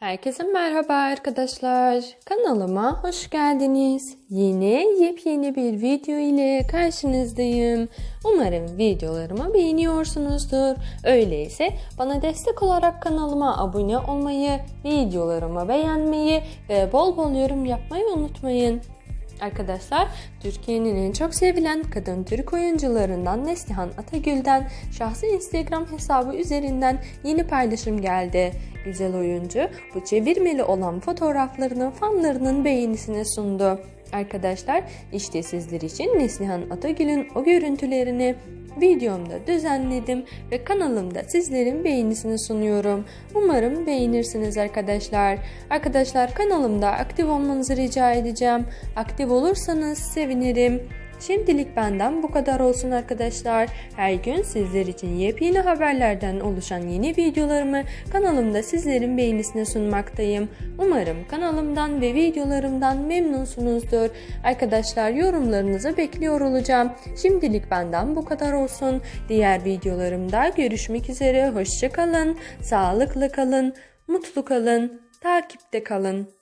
Herkese merhaba arkadaşlar. Kanalıma hoş geldiniz. Yeni yepyeni bir video ile karşınızdayım. Umarım videolarımı beğeniyorsunuzdur. Öyleyse bana destek olarak kanalıma abone olmayı, videolarımı beğenmeyi ve bol bol yorum yapmayı unutmayın. Arkadaşlar Türkiye'nin en çok sevilen kadın Türk oyuncularından Neslihan Atagül'den şahsi Instagram hesabı üzerinden yeni paylaşım geldi. Güzel oyuncu bu çevirmeli olan fotoğraflarını fanlarının beğenisine sundu. Arkadaşlar işte sizler için Neslihan Atagül'ün o görüntülerini videomda düzenledim ve kanalımda sizlerin beğenisini sunuyorum. Umarım beğenirsiniz arkadaşlar. Arkadaşlar kanalımda aktif olmanızı rica edeceğim. Aktif olursanız sevinirim. Şimdilik benden bu kadar olsun arkadaşlar. Her gün sizler için yepyeni haberlerden oluşan yeni videolarımı kanalımda sizlerin beğenisine sunmaktayım. Umarım kanalımdan ve videolarımdan memnunsunuzdur. Arkadaşlar yorumlarınızı bekliyor olacağım. Şimdilik benden bu kadar olsun. Diğer videolarımda görüşmek üzere. Hoşçakalın, sağlıklı kalın, mutlu kalın, takipte kalın.